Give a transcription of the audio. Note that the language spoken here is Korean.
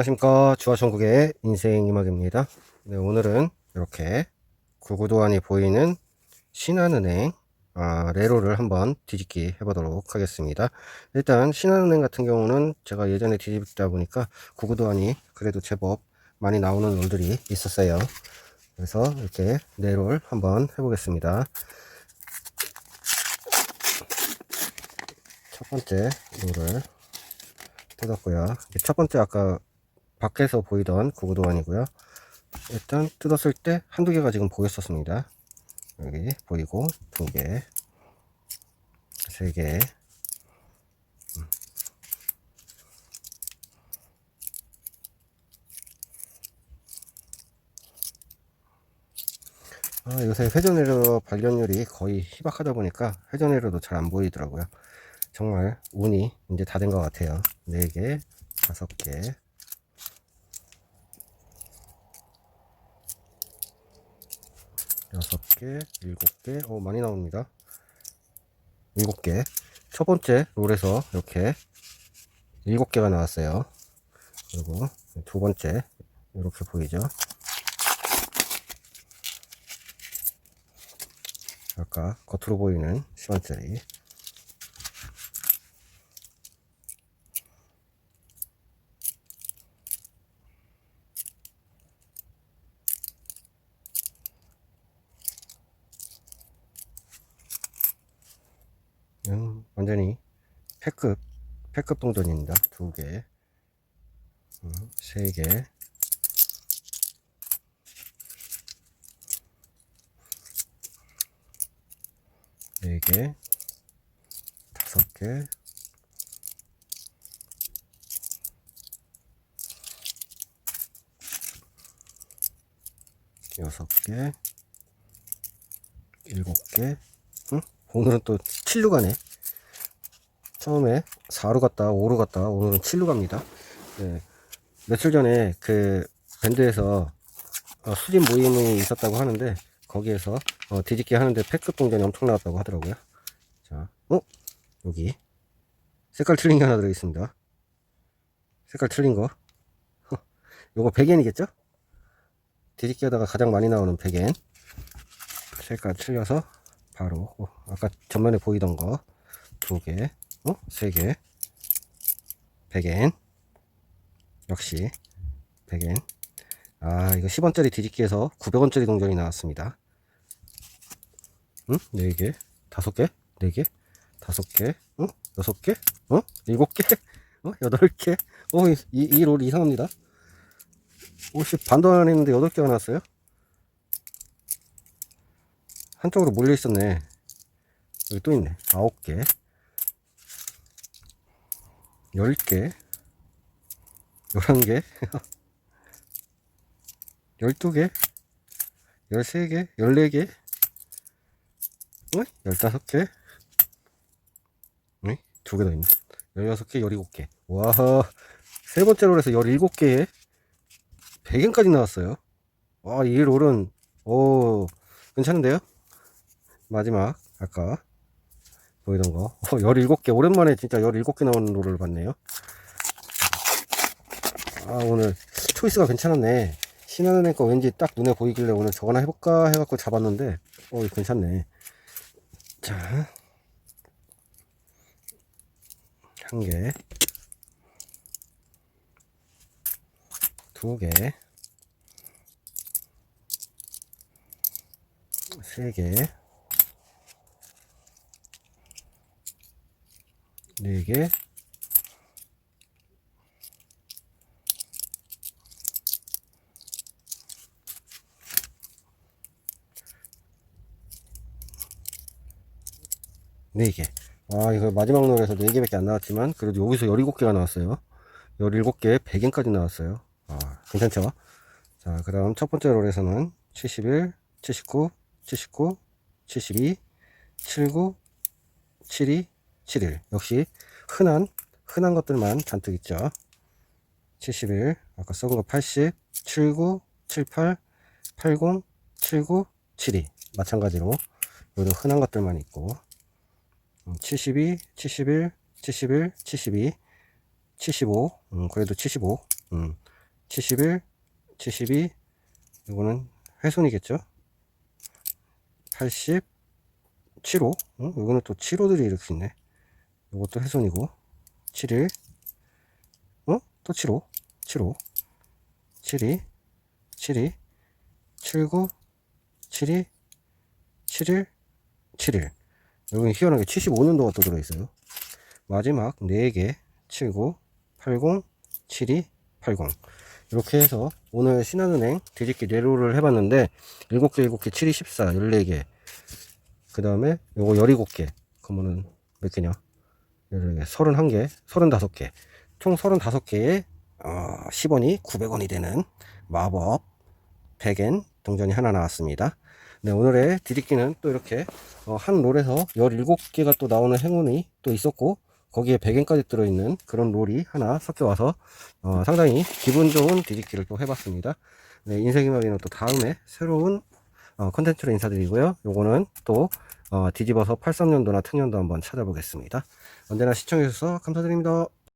안녕하십니까. 주화천국의 인생이막입니다. 네, 오늘은 이렇게 구구도안이 보이는 신한은행 아, 레로를 한번 뒤집기 해보도록 하겠습니다. 일단 신한은행 같은 경우는 제가 예전에 뒤집다 보니까 구구도안이 그래도 제법 많이 나오는 롤들이 있었어요. 그래서 이렇게 레롤 한번 해보겠습니다. 첫 번째 롤을 뜯었고요. 첫 번째 아까 밖에서 보이던 구구도안이고요. 일단 뜯었을 때 한두 개가 지금 보였었습니다. 여기 보이고 두 개, 세 개. 음. 아, 요새 회전회로 발견율이 거의 희박하다 보니까 회전회로도 잘 안 보이더라고요. 정말 운이 이제 다 된 것 같아요. 4개, 5개, 여섯 개, 일곱 개, 어 많이 나옵니다. 일곱 개. 첫 번째 롤에서 이렇게 일곱 개가 나왔어요. 그리고 두 번째 이렇게 보이죠? 아까 겉으로 보이는 10원짜리 음, 완전히 패급, 패급 동전입니다. 두 개, 음, 세 개, 네 개, 다섯 개, 여섯 개, 일곱 개, 응? 오늘은 또 7루 가네. 처음에 4루 갔다 5루 갔다 오늘은 7루 갑니다. 네. 며칠 전에 그 밴드에서 어, 수집 모임이 있었다고 하는데 거기에서 어, 뒤집기 하는데 패급 동전이 엄청 나왔다고 하더라고요. 자, 어? 여기 색깔 틀린 게 하나 들어있습니다. 색깔 틀린 거. 요거 백엔이겠죠? 뒤집기 하다가 가장 많이 나오는 백엔. 색깔 틀려서 바로 어, 아까 전면에 보이던 거 두 개, 어? 세 개, 백엔 역시 백엔 아 이거 10원짜리 뒤집기에서 900원짜리 동전이 나왔습니다. 응? 네 개, 다섯 개, 네 개, 다섯 개, 응? 여섯 개, 어? 일곱 개, 어? 여덟 개, 어? 이, 이 롤 이상합니다. 혹시 반도 안 했는데 여덟 개가 나왔어요? 한쪽으로 몰려 있었네. 여기 또 있네. 아홉 개. 열 개. 열한 개. 열두 개. 열세 개. 열네 개. 어? 열다섯 개. 네? 두개 더 있네. 열여섯 개, 열일곱 개. 와, 세 번째로 해서 열일곱 개에 100엔까지 나왔어요. 와, 이 롤은, 오, 괜찮은데요? 마지막 아까 보이던 거. 어, 17개. 오랜만에 진짜 17개 나오는 롤을 봤네요. 아 오늘 초이스가 괜찮았네. 신한은행 거 왠지 딱 눈에 보이길래 오늘 저거나 해볼까 해갖고 잡았는데 어 괜찮네. 자. 한 개, 두 개, 세 개, 네 개, 네 개. 아, 이거 마지막 노래에서 네 개밖에 안 나왔지만, 그래도 여기서 17개가 나왔어요. 17개에 100엔까지 나왔어요. 아, 괜찮죠? 자, 그 다음 첫 번째 롤에서는 71, 79, 79, 72, 79, 72, 71. 역시 흔한, 흔한 것들만 잔뜩 있죠. 71, 아까 썩은 거 80, 79, 78, 80, 79, 72. 마찬가지로, 여기도 흔한 것들만 있고, 72, 71, 71, 72, 75, 음, 그래도 75, 음, 71, 72, 이거는 훼손이겠죠? 80, 75, 어? 이거는 또 75들이 이렇게 있네. 이것도 훼손이고, 71, 어? 또 75, 75, 72, 72, 79, 72, 71, 71. 여기 희한하게 75년도가 또 들어있어요. 마지막 4개, 79, 80, 72, 80. 이렇게 해서 오늘 신한은행 뒤집기 뇌로를 해봤는데 7개, 7개, 7, 2, 14, 14개. 그 다음에 요거 17개. 그러면은 몇 개냐? 14개, 31개, 35개. 총 35개에 어, 10원이 900원이 되는 마법 100엔 동전이 하나 나왔습니다. 네, 오늘의 뒤집기는 또 이렇게 어, 한 롤에서 17개가 또 나오는 행운이 또 있었고 거기에 100엔까지 들어있는 그런 롤이 하나 섞여와서 어, 상당히 기분 좋은 뒤집기를 또 해봤습니다. 네, 인생이마리는 또 다음에 새로운 어, 컨텐츠로 인사드리고요. 요거는 또 어, 뒤집어서 83년도나 특년도 한번 찾아보겠습니다. 언제나 시청해주셔서 감사드립니다.